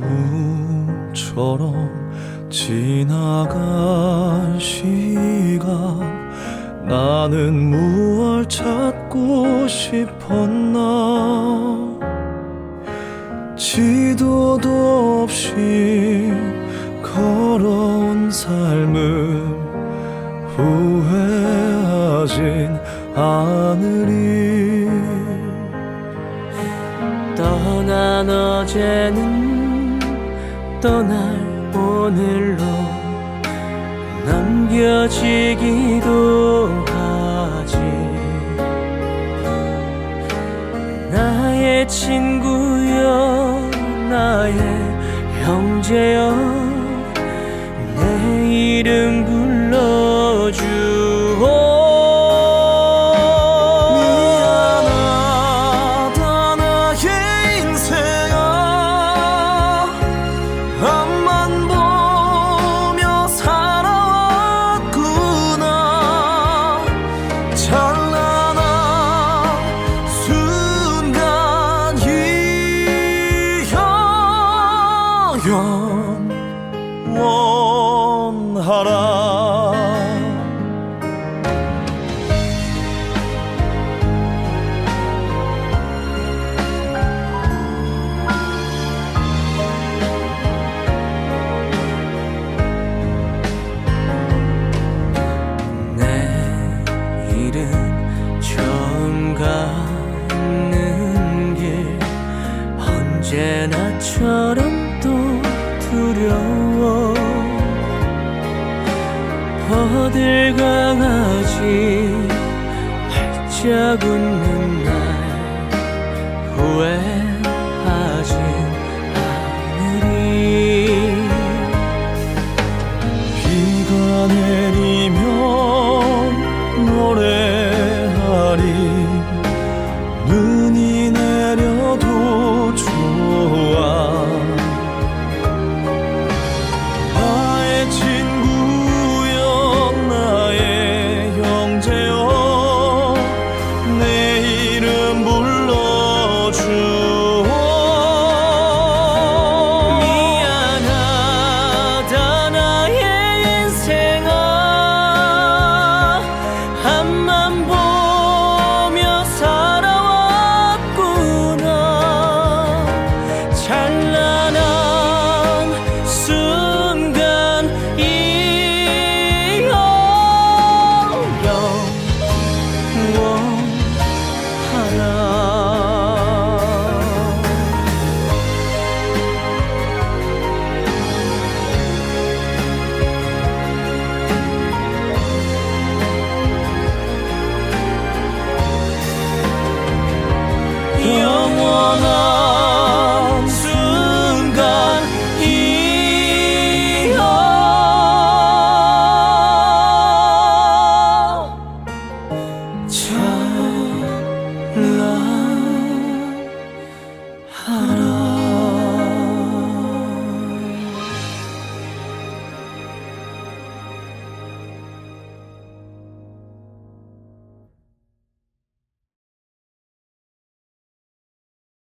꿈처럼 지나간 시간. 나는 무얼 찾고 싶었나? 지도도 없이 걸어온 삶을 후회하진 않으리. 떠난 어제는 떠날 오늘로 남겨지기도 하지. 나의 친구여 나의 형제여 영원하라. 내일은 처음 가는 길 언제나처럼 또 두려워 버들강아지 웃 찬란하라